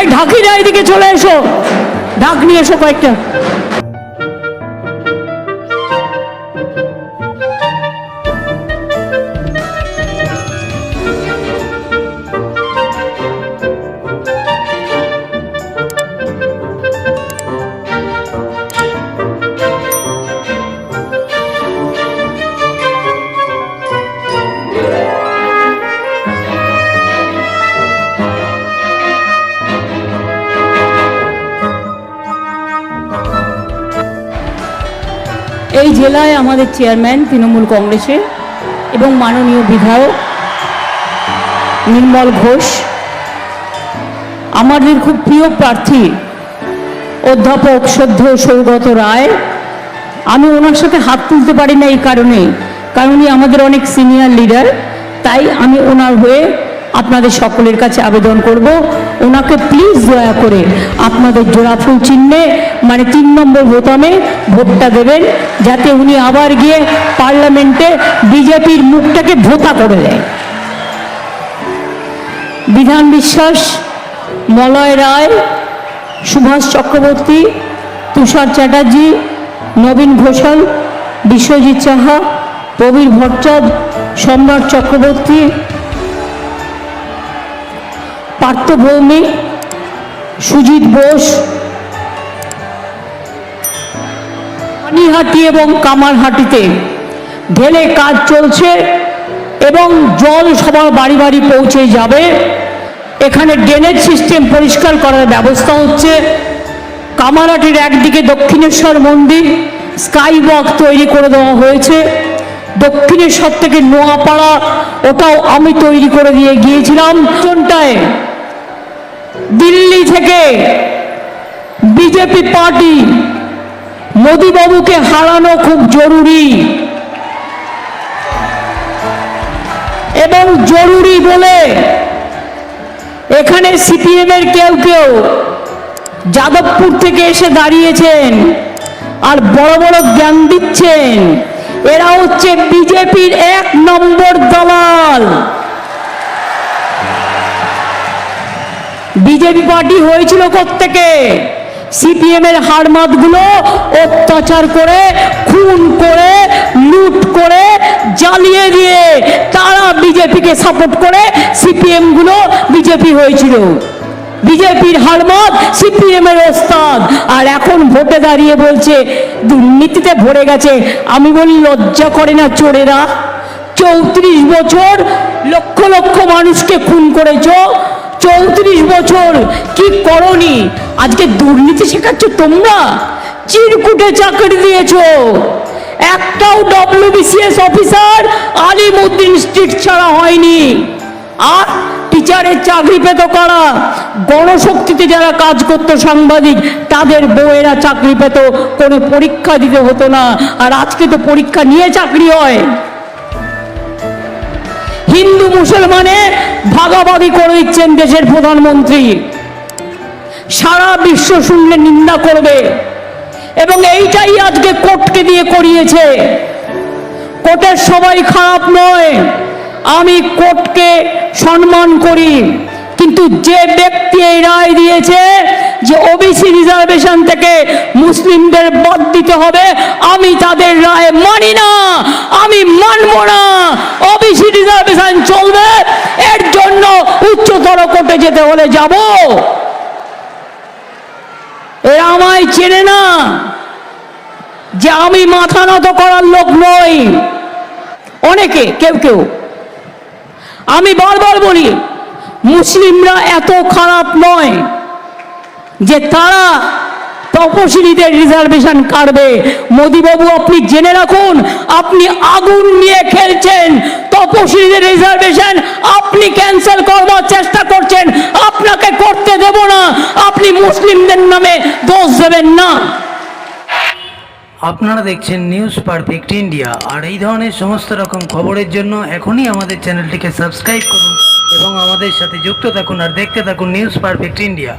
জয় না এদিকে চলে এসো। ঢাক নিয়ে এসো কয়েকটা। এই জেলায় আমাদের চেয়ারম্যান তৃণমূল কংগ্রেসের এবং মাননীয় বিধায়ক নির্মল ঘোষ। আমাদের খুব প্রিয় প্রার্থী অধ্যাপক সদ্য সৌগত রায়। আমি ওনার সাথে হাত তুলতে পারি না এই কারণে, কারণ আমাদের অনেক সিনিয়র লিডার তাই আমি ওনার হয়ে আপনাদের সকলের কাছে আবেদন করব। ওনাকে প্লিজ দয়া করে আপনাদের জোড়াফুল চিহ্নে মানে তিন নম্বর বোতামে ভোটটা দেবেন, যাতে উনি আবার গিয়ে পার্লামেন্টে বিজেপির মুখটাকে ভোতা করে দেয়। বিধান বিশ্বাস, মলয় রায়, সুভাষ চক্রবর্তী, তুষার চ্যাটার্জি, নবীন ঘোষাল, বিশ্বজিৎ সাহা, প্রবীর ভট্টাচার্য, সম্রাট চক্রবর্তী পার্থ ভৌমিক সুজিত বোস পানিহাটি এবং কামারহাটিতে ঢেলে কাজ চলছে এবং জল সবার বাড়ি বাড়ি পৌঁছে যাবে। এখানে ড্রেনেজ সিস্টেম পরিষ্কার করার ব্যবস্থা হচ্ছে। কামারহাটির একদিকে দক্ষিণেশ্বর মন্দির স্কাই ওয়াক তৈরি করে দেওয়া হয়েছে। দক্ষিণেশ্বর থেকে নোয়াপাড়া ওটাও আমি তৈরি করে দিয়ে গিয়েছিলাম। কোনটায় দিল্লি থেকে বিজেপি পার্টি মোদিবাবুকে হারানো খুব জরুরি। এবং জরুরি বলে এখানে সিপিএম এর কেউ কেউ যাদবপুর থেকে এসে দাঁড়িয়েছেন আর বড় বড় জ্ঞান দিচ্ছেন। এরা হচ্ছে বিজেপির এক নম্বর পার্টি হয়েছিল থেকে সিপিএম এর হারমাতগুলো অত্যাচার করে, খুন করে, লুট করে, জ্বালিয়ে দিয়ে তারা বিজেপিকে সাপোর্ট করে সিপিএমগুলো বিজেপি হয়েছিল। বিজেপির হারমাত সিপিএম এর ওস্তাদ। আর এখন ভোটে দাঁড়িয়ে বলছে, দুর্নীতিতে ভরে গেছে। আমি বলি, লজ্জা করে না চোরেরা? চৌত্রিশ বছর লক্ষ লক্ষ মানুষকে খুন করেছ চৌত্রিশ বছর কি করনি? আজকে দুর্নীতি শেখাচ্ছ তোমরা? চিরকুটে চাকরি দিয়েছ। একটাও ডব্লিউবিসিএস অফিসার আলিমুদ্দিন স্ট্রিট ছাড়া হয়নি। আর টিচারের চাকরি পেত কারা? গণশক্তিতে যারা কাজ করতো সাংবাদিক, তাদের বউয়েরা চাকরি পেত। কোনো পরীক্ষা দিতে হতো না। আর আজকে তো পরীক্ষা নিয়ে চাকরি হয়। হিন্দু মুসলমানে ভাগাভাগি করে দিচ্ছেন দেশের প্রধানমন্ত্রী। সারা বিশ্ব শুনলে নিন্দা করবে। এবং এইটাই আজকে কোর্টকে দিয়ে করিয়েছে। কোর্টের সবাই খারাপ নয়। আমি কোর্টকে সম্মান করি। কিন্তু যে ব্যক্তি এই রায় দিয়েছে যে ওবিসি রিজার্ভেশন থেকে মুসলিমদের বাদ দিতে হবে, আমি তাদের রায় মানি না। আমি মানব না ওবিসি রিজার্ভেশন চলবে এর জন্য উচ্চতর কোর্টে যেতে হলে যাব। এরা আমায় চেনে না যে আমি মাথা নত করার লোক নই। অনেকে, কেউ কেউ। আমি বারবার বলি, মুসলিমরা এত খারাপ নয় যে তারা তপশিলীদের রিজার্ভেশন কাটবে। মোদিবাবু, আপনি জেনে রাখুন, আপনি আগুন নিয়ে খেলছেন। তপশিলীদের রিজার্ভেশন আপনি ক্যান্সেল করবার চেষ্টা করছেন। আপনাকে করতে দেব না। আপনি মুসলিমদের নামে দোষ দেবেন না। আপনারা দেখছেন নিউজ পারফেক্ট ইন্ডিয়া আর এই ধরনের সমস্ত রকম খবরের জন্য এখনই আমাদের চ্যানেলটিকে সাবস্ক্রাইব করুন এবং আমাদের সাথে যুক্ত থাকুন আর দেখতে থাকুন নিউজ পারফেক্ট ইন্ডিয়া